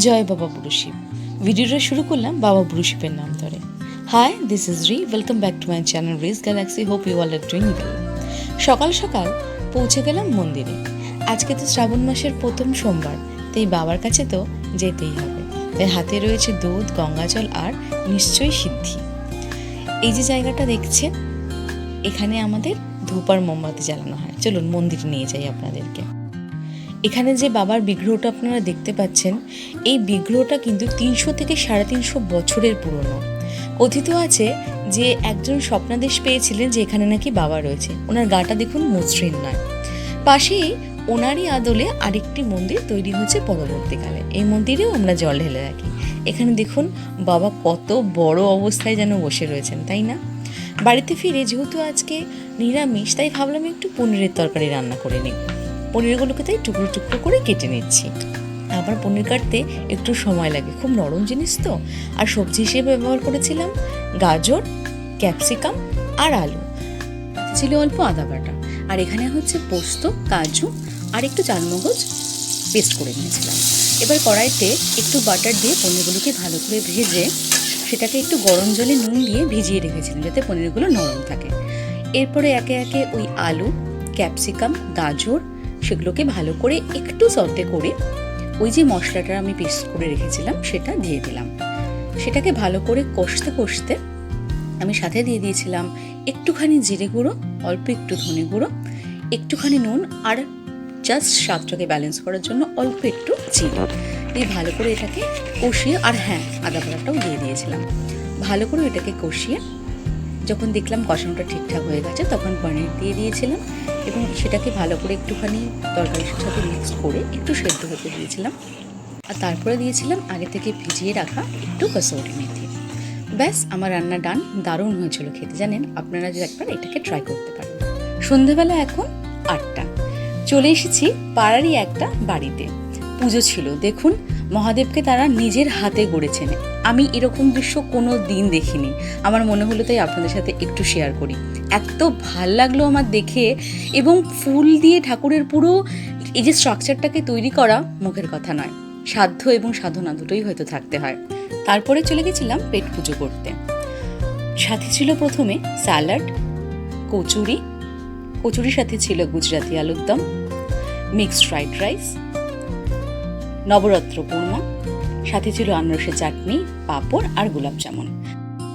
জয় বাবা বুড়ুশিব ভিডিওটা শুরু করলাম বাবা বুড়ুশিপের নাম ধরে। Hi this is Ri welcome back to my channel Ri's galaxy hope you all are doing well সকাল সকাল পৌঁছে গেলাম মন্দিরে। আজকে তো শ্রাবণ মাসের প্রথম সোমবার, তাই বাবার কাছে তো যেতেই হবে। তাই হাতে রয়েছে দুধ গঙ্গাজল আর নিশ্চয়ই সিদ্ধি। এই যে জায়গাটা দেখছেন, এখানে আমাদের ধূপ আর মোমবাতি জ্বালানো হয়। চলুন মন্দিরে নিয়ে যাই আপনাদেরকে। এখানে যে বাবার বিগ্রহটা আপনারা দেখতে পাচ্ছেন, এই বিগ্রহটা কিন্তু তিনশো থেকে সাড়ে তিনশো বছরের পুরনো। কথিত আছে যে একজন স্বপ্নাদেশ পেয়েছিলেন যে এখানে নাকি বাবা রয়েছে। ওনার গাটা দেখুন মসৃণ নয়। পাশেই ওনারই আদলে আরেকটি মন্দির তৈরি হয়েছে পরবর্তীকালে। এই মন্দিরেও আমরা জল ঢেলে রাখি। এখানে দেখুন বাবা কত বড় অবস্থায় যেন বসে রয়েছেন, তাই না? বাড়িতে ফিরে যেহেতু আজকে নিরামিষ, তাই ভাবলাম একটু পনিরের তরকারি রান্না করে নিই। পনিরগুলোকে তাই টুকরো টুকরো করে কেটে নিচ্ছি। আবার পনির কাটতে একটু সময় লাগে, খুব নরম জিনিস তো। আর সবজি হিসেবে ব্যবহার করেছিলাম গাজর, ক্যাপসিকাম আর আলু। ছিল অল্প আদা বাটা। আর এখানে হচ্ছে পোস্ত, কাজু আর একটু চালমগজ পেস্ট করে নিয়েছিলাম। এবার কড়াইতে একটু বাটার দিয়ে পনিরগুলোকে ভালো করে ভেজে সেটাকে একটু গরম জলে নুন দিয়ে ভিজিয়ে রেখেছিলাম যাতে পনিরগুলো নরম থাকে। এরপরে একে একে ওই আলু, ক্যাপসিকাম, গাজর সেগুলোকে ভালো করে একটু সর্টে করে ওই যে মশলাটা আমি পেস্ট করে রেখেছিলাম, সেটা দিয়ে দিলাম। সেটাকে ভালো করে কষতে কষতে আমি সাথে দিয়ে দিয়েছিলাম একটুখানি জিরে গুঁড়ো, অল্প একটু ধনে গুঁড়ো, একটুখানি নুন আর জাস্ট স্বাদটাকে ব্যালেন্স করার জন্য অল্প একটু চিনি। দিয়ে ভালো করে এটাকে কষিয়ে, আর হ্যাঁ আদা বাটাটাও দিয়ে দিয়েছিলাম। ভালো করে এটাকে কষিয়ে যখন দেখলাম কষানোটা ঠিকঠাক হয়ে গেছে, তখন পনির দিয়ে দিয়েছিলাম এবং সেটাকে ভালো করে একটুখানি তরকারির সাথে মিক্স করে একটু সেদ্ধ হতে দিয়েছিলাম। আর তারপরে দিয়েছিলাম আগে থেকে ভিজিয়ে রাখা একটু কসৌরি মেথি। ব্যাস, আমার রান্না ডান। দারুণ হয়েছিল খেতে, জানেন? আপনারা যদি একবার এটাকে ট্রাই করতে পারেন। সন্ধেবেলা এখন আটটা। চলে এসেছি পাড়ারই একটা বাড়িতে। পুজো ছিল, দেখুন। মহাদেবকে তারা নিজের হাতে গড়েছেন। আমি এরকম দৃশ্য কোনো দিন দেখিনি। আমার মনে হলো তাই আপনাদের সাথে একটু শেয়ার করি। এত ভালো লাগল আমার দেখে এবং ফুল দিয়ে ঠাকুরের পুরো এই যে স্ট্রাকচারটাকে তৈরি করা মুখের কথা নয়। সাধ্য এবং সাধনা দুটোই হয়তো থাকতে হয়। তারপরে চলে গেছিলাম পেট পুজো করতে। সাথে ছিল প্রথমে স্যালাড কচুরি। কচুরির সাথে ছিল গুজরাতি আলুর দম মিক্সড ফ্রাইড রাইস নবরত্ন পূর্ণা, সাথে ছিল আনারসের চাটনি, পাঁপড় আর গোলাপ জামুন।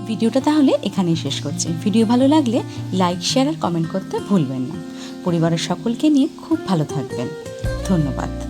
ভিডিওটা তাহলে এখানেই শেষ করছি। ভিডিও ভালো লাগলে লাইক, শেয়ার আর কমেন্ট করতে ভুলবেন না। পরিবারের সকলকে নিয়ে খুব ভালো থাকবেন। ধন্যবাদ।